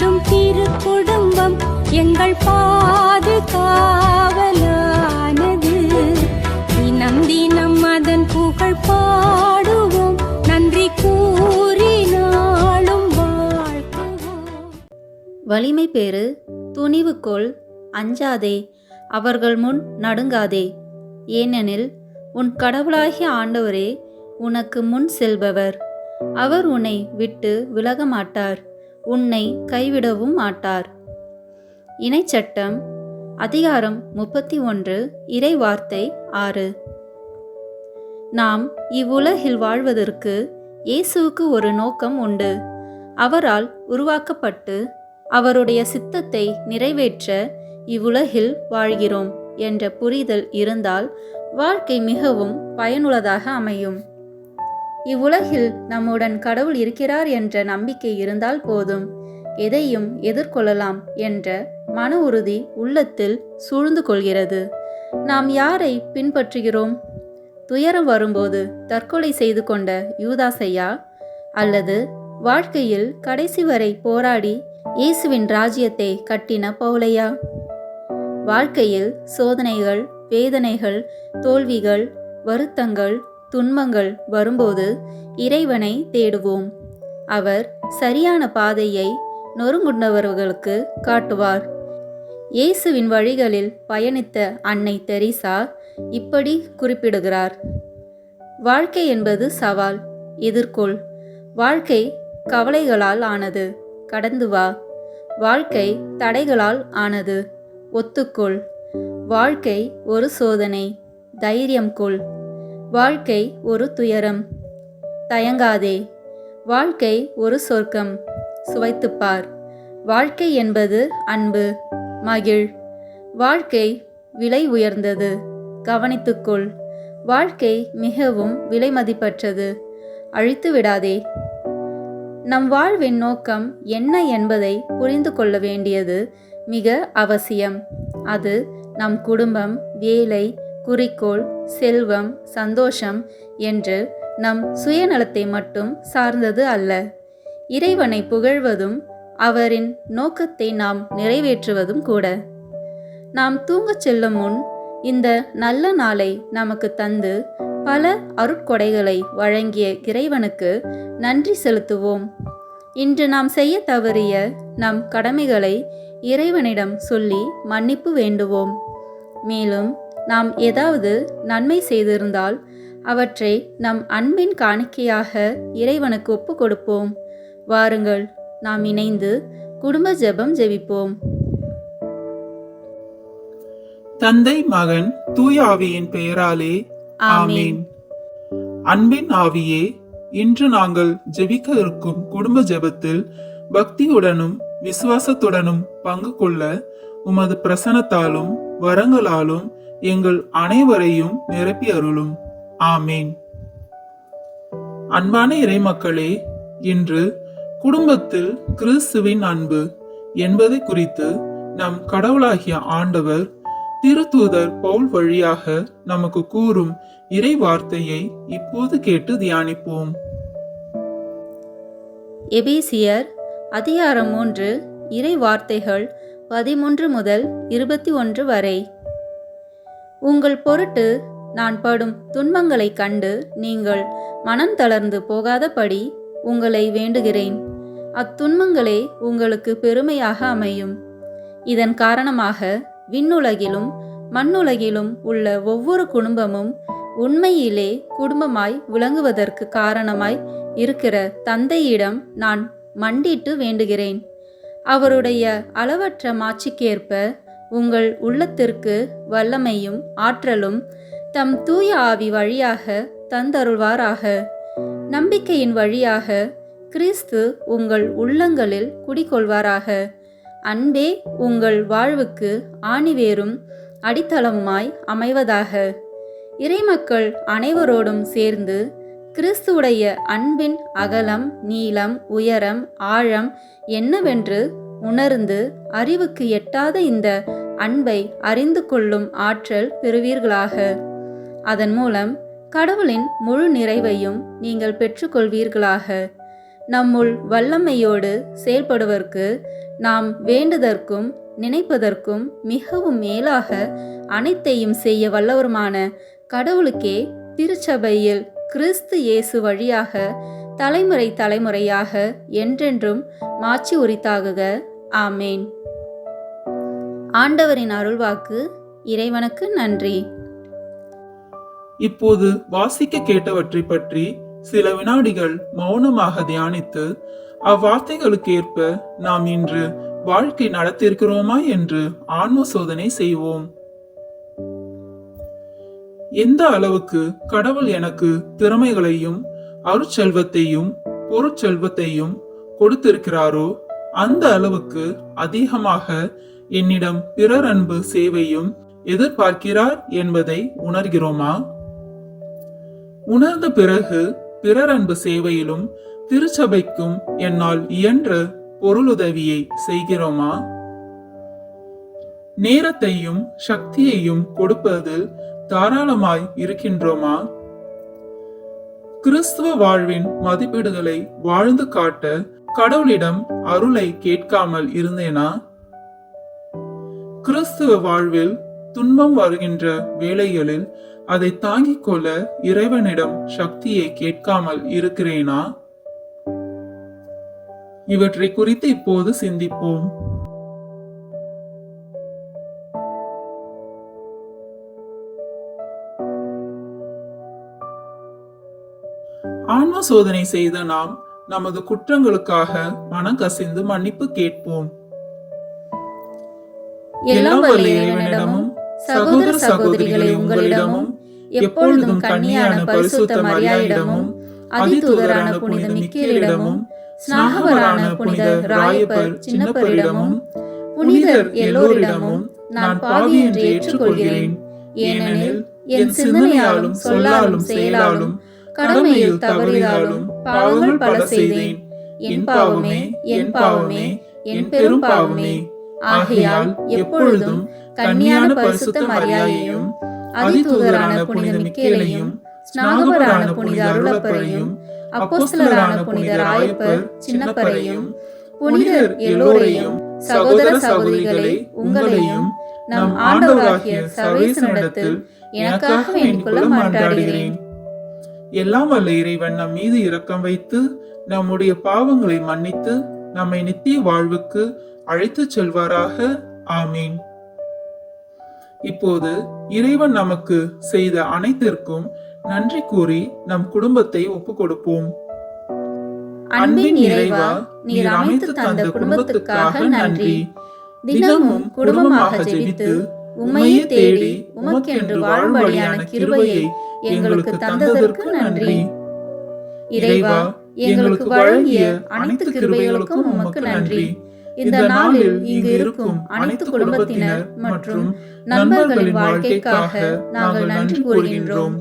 கமழ்ந்திடும் திரு குடும்பம் எங்கள் பாதுகாவலானது தினம் தினம் அதன் புகழ் பாடுவோம். நன்றி கூறினாலும் வலிமை பேறு துணிவுக்கோள் அஞ்சாதே அவர்கள் முன் நடுங்காதே. ஏனெனில் உன் கடவுளாகிய ஆண்டவரே உனக்கு முன் செல்பவர். அவர் உன்னை விட்டு விலக மாட்டார் உன்னை கைவிடவும் மாட்டார். இணைச்சட்டம் அதிகாரம் முப்பத்தி ஒன்று இறை வார்த்தை ஆறு. நாம் இவ்வுலகில் வாழ்வதற்கு இயேசுவுக்கு ஒரு நோக்கம் உண்டு. அவரால் உருவாக்கப்பட்டு அவருடைய சித்தத்தை நிறைவேற்ற இவ்வுலகில் வாழ்கிறோம் என்ற புரிதல் இருந்தால் வாழ்க்கை மிகவும் பயனுள்ளதாக அமையும். இவ்வுலகில் நம்முடன் கடவுள் இருக்கிறார் என்ற நம்பிக்கை இருந்தால் போதும். எதையும் எதிர்கொள்ளலாம் என்ற மன உறுதி உள்ளத்தில் சூழ்ந்து கொள்கிறது. நாம் யாரை பின்பற்றுகிறோம்? துயரம் வரும்போது தற்கொலை செய்து கொண்ட யூதாசையா? அல்லது வாழ்க்கையில் கடைசி வரை போராடி இயேசுவின் ராஜ்யத்தை கட்டின பவுலையா? வாழ்க்கையில் சோதனைகள் வேதனைகள் தோல்விகள் வருத்தங்கள் துன்பங்கள் வரும்போது இறைவனை தேடுவோம். அவர் சரியான பாதையை நொறுங்குண்டவர்களுக்கு காட்டுவார். இயேசுவின் வழிகளில் பயணித்த அன்னை தெரீசா இப்படி குறிப்பிடுகிறார். வாழ்க்கை என்பது சவால் எதிர்கொள். வாழ்க்கை கவலைகளால் ஆனது கடந்து வா. வாழ்க்கை தடைகளால் ஆனது ஒத்துக்கொள். வாழ்க்கை ஒரு சோதனை தைரியம் கொள். வாழ்க்கை ஒரு துயரம். தயங்காதே. வாழ்க்கை ஒரு சொர்க்கம். சுவைத்துப்பார். வாழ்க்கை என்பது அன்பு மகிழ். வாழ்க்கை விலை உயர்ந்தது. கவனித்துக்கொள். வாழ்க்கை மிகவும் விலைமதிப்பற்றது அழித்து விடாதே. நம் வாழ்வின் நோக்கம் என்ன என்பதை புரிந்து கொள்ள வேண்டியது மிக அவசியம். அது நம் குடும்பம் வேலை குறிக்கோள் செல்வம் சந்தோஷம் என்று நம் சுயநலத்தை மட்டும் சார்ந்தது அல்ல. இறைவனை புகழ்வதும் அவரின் நோக்கத்தை நாம் நிறைவேற்றுவதும் கூட. நாம் தூங்கச் செல்லும் முன் இந்த நல்ல நாளை நமக்கு தந்து பல அருட்கொடைகளை வழங்கிய இறைவனுக்கு நன்றி செலுத்துவோம். இன்று நாம் செய்ய தவறிய நம் கடமைகளை இறைவனிடம் சொல்லி மன்னிப்பு வேண்டுவோம். மேலும் நாம் ஏதாவது நன்மை செய்திருந்தால் அவற்றை நம் அன்பின் காணிக்கையாக இறைவனுக்கு ஒப்பு கொடுப்போம் வாருங்கள் நாம் இணைந்து குடும்ப ஜெபம் ஜெபிப்போம். தந்தை மகன் தூய ஆவியின் பெயராலே ஆமீன். அன்பின் ஆவியே இன்று நாங்கள் ஜெபிக்க இருக்கும் குடும்ப ஜெபத்தில் பக்தியுடனும் விசுவாசத்துடனும் பங்கு கொள்ள உமது பிரசனத்தாலும் வரங்களாலும் எங்கள் அனைவரையும் நிரப்பி அருளும். ஆமீன். அன்பான இறைமக்களே இன்று குடும்பத்தில் கிறிஸ்துவின் அன்பு என்பதை குறித்து நம் கடவுளாகிய ஆண்டவர் திருத்தூதர் பவுல் வழியாக நமக்கு கூறும் இறை வார்த்தையை இப்போது கேட்டு தியானிப்போம். எபேசியர் அதிகாரம் மூன்று இறை வார்த்தைகள் பதிமூன்று முதல் இருபத்தி ஒன்று வரை. உங்கள் பொருட்டு நான் படும் துன்பங்களைக் கண்டு நீங்கள் மனம் தளர்ந்து போகாதபடி உங்களை வேண்டுகிறேன். அத்துன்பங்களே உங்களுக்கு பெருமையாக அமையும். இதன் காரணமாக விண்ணுலகிலும் மண்ணுலகிலும் உள்ள ஒவ்வொரு குடும்பமும் உண்மையிலே குடும்பமாய் விளங்குவதற்கு காரணமாய் இருக்கிற தந்தையிடம் நான் மண்டிட்டு வேண்டுகிறேன். அவருடைய அளவற்ற மாட்சிக்கேற்ப உங்கள் உள்ளத்திற்கு வல்லமையும் ஆற்றலும் தம் தூய ஆவி வழியாக தந்தருள்வாராக. நம்பிக்கையின் வழியாக கிறிஸ்து உங்கள் உள்ளங்களில் குடிகொள்வாராக. அன்பே உங்கள் வாழ்வுக்கு ஆணிவேரும் அடித்தளமாய் அமைவதாக. இறைமக்கள் அனைவரோடும் சேர்ந்து கிறிஸ்துவுடைய அன்பின் அகலம் நீளம் உயரம் ஆழம் என்னவென்று உணர்ந்து அறிவுக்கு எட்டாத இந்த அன்பை அறிந்து கொள்ளும் ஆற்றல் பெறுவீர்களாக. அதன் மூலம் கடவுளின் முழு நிறைவையும் நீங்கள் பெற்றுக்கொள்வீர்களாக. நம்முள் வல்லமையோடு செயல்படுவதற்கு நாம் வேண்டுதற்கும் நினைப்பதற்கும் மிகவும் மேலாக அனைத்தையும் செய்ய வல்லவருமான கடவுளுக்கே திருச்சபையில் கிறிஸ்து இயேசு வழியாக தலைமுறை தலைமுறையாக என்றென்றும் மாட்சி உரித்தாகுக ஆமேன். ஆண்டவரின் அருள்வாக்கு இறைவனுக்கு நன்றி. இப்போது வாசிக்க கேட்டவற்றை பற்றி சில வினாடிகள் மௌனமாக தியானித்து அவ்வார்த்தைகளுக்கு ஏற்ப நாம் இன்று வாழ்க்கை நடத்தியிருக்கிறோமா என்று ஆன்ம சோதனை செய்வோம். எந்த அளவுக்கு கடவுள் எனக்கு திறமைகளையும் அருட்செல்வத்தையும் பொருட்செல்வத்தையும் கொடுத்திருக்கிறாரோ அந்த அளவுக்கு அதிகமாக என்னிடம் பிறர் அன்பு சேவையும் எதிர்பார்க்கிறார் என்பதை உணர்கிறோமா? உணர்ந்த பிறகு பிறர் அன்பு சேவையிலும் திருச்சபைக்கும் என்னால் இயன்ற பொருளுதவியை செய்கிறோமா? நேரத்தையும் சக்தியையும் கொடுப்பதில் தாராளமாய் இருக்கின்றோமா? கிறிஸ்துவ வாழ்வின் மதிப்பீடுகளை வாழ்ந்து காட்ட கடவுளிடம் அருளை கேட்காமல் இருந்தேனா? கிறிஸ்துவ வாழ்வில் துன்பம் வருகின்ற வேளைகளில் அதை தாங்கிக் கொள்ள இறைவனிடம் சக்தியை கேட்காமல் இருக்கிறேனா? இவற்றை குறித்து இப்போது சிந்திப்போம். ஆன்ம சோதனை செய்த நாம் நமது குற்றங்களுக்காக மனம் கசிந்து மன்னிப்பு கேட்போம். எல்லாம் வல்ல இறைவனிடமும் சகோதர சகோதரிகளை உங்களிடமும் எப்பொழுதும் கண்ணியான பரிசுத்த மரியாயிடமும் அதிதூதரான புனித மிக்கேலிடமும் ஸ்நாகவரான புனித ராயப்பர் சின்னப்பரிடமும் புனிதர் எல்லோரிடமும் நான் பாவி என்று ஏற்றுக்கொள்கிறேன். ஏனெனில் என் சிந்தனையாலும் சொல்லாலும் செயலாலும் கடமையில் தவறினாலும் பாவங்கள் பல செய்தேன். என் பாவமே என் பாவமே என் பெரும் பாவமே. ஆகையால் எப்பொழுதும் கன்னியான பரிசுத்த மரியாதையும் அதிதூதரான புனித மிக்கேலையும் ஸ்நாகவரான புனித அருளப்பரையும் அப்போஸ்தலரான புனித ராயப்பர் சின்னப்பரையும் புனிதர் எல்லோரையும் சகோதர சகோதரிகளை உங்களையும் நம் ஆண்டவராகிய சர்வேசனிடத்தில் எனக்காக வேண்டிக் மாட்டாடுகிறேன். எல்லாம் வல்ல இறைவன் நம் மீது இரக்கம் வைத்து நம்முடைய பாவங்களை மன்னித்து நம்மை நித்திய வாழ்வுக்கு அழைத்துச் செல்வாராக. ஆமீன். இப்போது இறைவன் நமக்கு செய்த அனைத்திற்கும் நன்றி கூறி நம் குடும்பத்தை ஒப்புக் கொடுப்போம் அன்பின் இறைவா நீர் அமைத்து தந்த குடும்பத்துக்காக நன்றி. தினமும் குடும்பமாக ஜெபித்து உம்மையே தேடி உமக்கென்று வாழும்படியான கிருபையை எங்களுக்கு தந்ததற்கு நன்றி. இறைவா எங்களுக்கு வழங்கிய அனைத்து கிருபைகளுக்கும் உமக்கு நன்றி. இந்த நாளில் இங்கு இருக்கும் அனைத்து குடும்பத்தினர் மற்றும் நண்பர்களின் வாழ்க்கைக்காக நாங்கள் நன்றி கூறுகின்றோம்.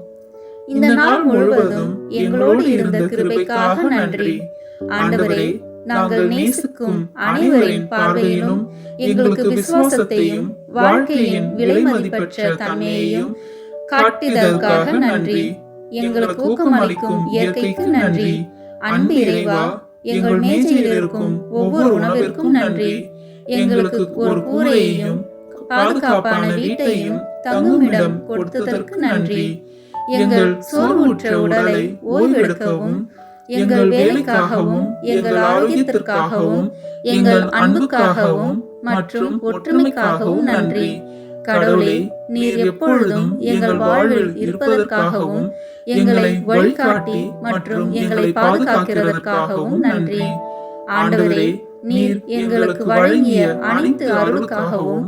இந்த நாள் முழுவதும் எங்களோடு இருந்த கிருபைக்காக நன்றி. ஆண்டவரே நாங்கள் நேசிக்கும் அனைவரின் பார்வையிலும் எங்களுக்கு விசுவாசத்தையும் வாழ்க்கையின் விலை மதிப்பற்ற தன்மையையும் காட்டியதற்காக நன்றி. எங்களுக்கு ஊக்கமளிக்கும் இயற்கைக்கு நன்றி. அன்பு இறைவா எங்கள் மேஜையில் இருக்கும் ஒவ்வொரு உணவிற்கும் நன்றி. எங்களுக்கு ஒரு கூரையையும் பாதுகாப்பான வீட்டையும் தங்குமிடம் கொடுத்ததற்கு நன்றி. எங்கள் சோர்வுற்ற உடலை ஓய்வெடுக்கவும் எங்கள் வேலைக்காகவும் எங்கள் ஆரோக்கியத்திற்காகவும் எங்கள் அன்புக்காகவும் மற்றும் ஒற்றுமைக்காகவும் நன்றி. கடவுளே நீர் எப்பொழுதும் எங்கள் வாழ்வில் இருப்பதற்காகவும் எங்களை வழிகாட்டி மற்றும் எங்களை பாதுகாக்கிறதற்காகவும் நன்றி. ஆண்டவரே நீர் எங்களுக்கு வழங்கிய அனைத்து அருளுக்காகவும்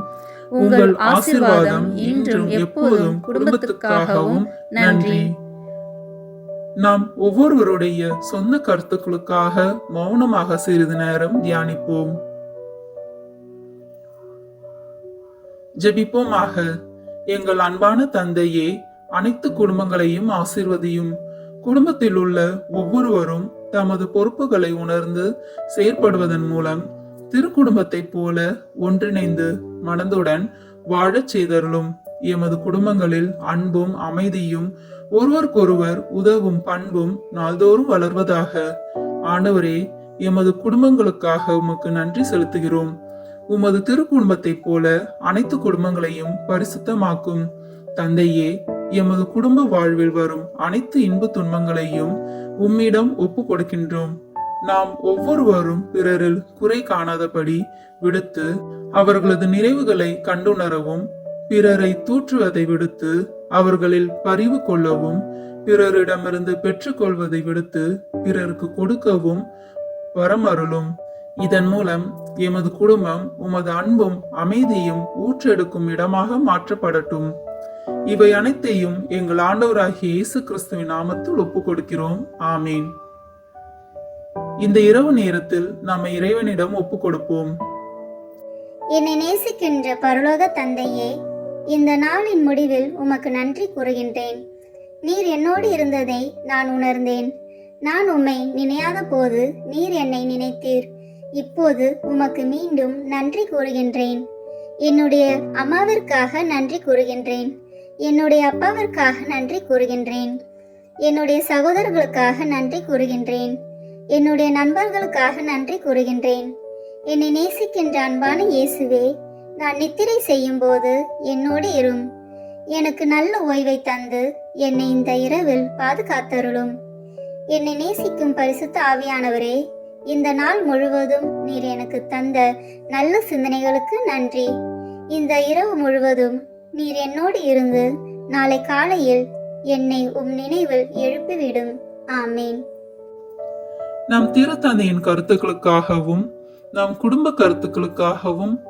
உங்கள் ஆசீர்வாதம் இன்றும் எப்போதும் குடும்பத்துக்காகவும் நன்றி. நாம் ஒவ்வொருவருடைய சொந்த கருத்துக்களுக்காக மௌனமாக சிறிது நேரம் தியானிப்போம். ஜெபிப்போமாக எங்கள் அன்பான தந்தையே அனைத்து குடும்பங்களையும் ஆசிர்வதியும். குடும்பத்தில் உள்ள ஒவ்வொருவரும் தமது பொறுப்புகளை உணர்ந்து செயற்படுவதன் மூலம் திருக்குடும்பத்தைப் போல ஒன்றிணைந்து மனதுடன் வாழச் செய்தருளும். எமது குடும்பங்களில் அன்பும் அமைதியும் ஒருவருக்கொருவர் உதவும் பண்பும் நாள்தோறும் வளர்வதாக. ஆண்டவரே எமது குடும்பங்களுக்காக உமக்கு நன்றி செலுத்துகிறோம். உமது திருக்குடும்பத்தைப் போல அனைத்து குடும்பங்களையும் பரிசுத்தமாக்கும். தந்தையே எமது குடும்ப வாழ்வில் வரும் அனைத்து இன்ப துன்பங்களையும் உம்மிடம் ஒப்பு கொடுக்கின்றோம் நாம் ஒவ்வொருவரும் பிறரில் குறை காணாதபடி விடுத்து அவர்களது நிறைவுகளை கண்டுணரவும் பிறரை தூற்றுவதை விடுத்து அவர்களில் பரிவு கொள்ளவும் பிறரிடமிருந்து பெற்றுக்கொள்வதை விடுத்து பிறருக்கு கொடுக்கவும் வரமருளும். இதன் மூலம் எமது குடும்பம் உமது அன்பும் அமைதியும் ஊற்றெடுக்கும் இடமாக மாற்றப்படட்டும். இவை அனைத்தையும் எங்கள் ஆண்டவராகிய இயேசு கிறிஸ்துவின் நாமத்தில் ஒப்புக் கொடுக்கிறோம் ஆமீன். இந்த இரவு நேரத்தில் நாம் இறைவனிடம் ஒப்புக்கொடுப்போம். என்னை நேசிக்கின்ற பரலோக தந்தையே இந்த நாளின் முடிவில் உமக்கு நன்றி கூறுகின்றேன். நீர் என்னோடு இருந்ததை நான் உணர்ந்தேன். நான் உம்மை நினையாத போது நீர் என்னை நினைத்தீர். இப்போது உமக்கு மீண்டும் நன்றி கூறுகின்றேன். என்னுடைய அம்மாவிற்காக நன்றி கூறுகின்றேன். என்னுடைய அப்பாவிற்காக நன்றி கூறுகின்றேன். என்னுடைய சகோதரர்களுக்காக நன்றி கூறுகின்றேன். என்னுடைய நண்பர்களுக்காக நன்றி கூறுகின்றேன். என்னை நேசிக்கின்ற அன்பான இயேசுவே நான் நித்திரை செய்யும் போது என்னோடு இரும். எனக்கு நல்ல ஓய்வை தந்து என்னை இந்த இரவில் பாதுகாத்தருளும். என்னை நேசிக்கும் பரிசுத்த ஆவியானவரே இந்த நாள் முழுவதும் நீர் எனக்கு தந்த நல்ல சிந்தனைகளுக்கு நன்றி. இந்த இரவு முழுவதும் நீர் என்னோடு இருந்து நாளை காலையில் என்னை உம் நினைவில் எழுப்பிவிடும். ஆமேன். நம் திருத்தந்தையின் கருத்துக்களுக்காகவும் நம் குடும்ப கருத்துக்களுக்காகவும்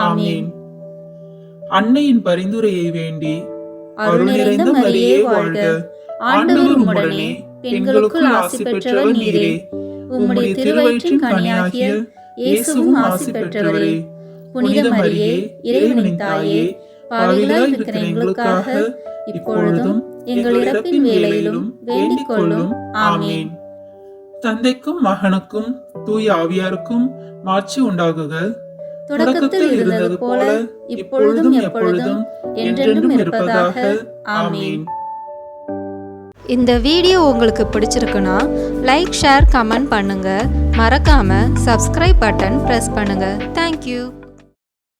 ஆமீன். அன்னையின் பரிந்துரையை வேண்டி அருள் நிறைந்த மரியே வாழ்க. ஆண்டவர் உம்முடனே பெண்களுக்குள் ஆசி பெற்றவர் நீரே. உம்முடைய திருவயிற்றின் கனியாகிய இயேசுவும் ஆசி பெற்றவரே. புனித மரியே இறைவனின் தாயே பாவிகளாய் இருக்கிற எங்களுக்காக இப்பொழுதும் எங்கள் இறப்பின் வேளையிலும் வேண்டிக் கொள்ளும் ஆமீன். தந்தைக்கும் மகனுக்கும் தூய ஆவியாருக்கும் மாட்சி உண்டாகுக. தொடக்கத்தில் இருந்தது போல இப்பொழுதும் எப்பொழுதும் என்றென்றும் இருப்பதாக ஆமீன். இந்த வீடியோ உங்களுக்கு பிடிச்சிருக்குன்னா லைக் ஷேர் கமெண்ட் பண்ணுங்க. மறக்காம சப்ஸ்கிரைப் பட்டன் ப்ரெஸ் பண்ணுங்க. Thank you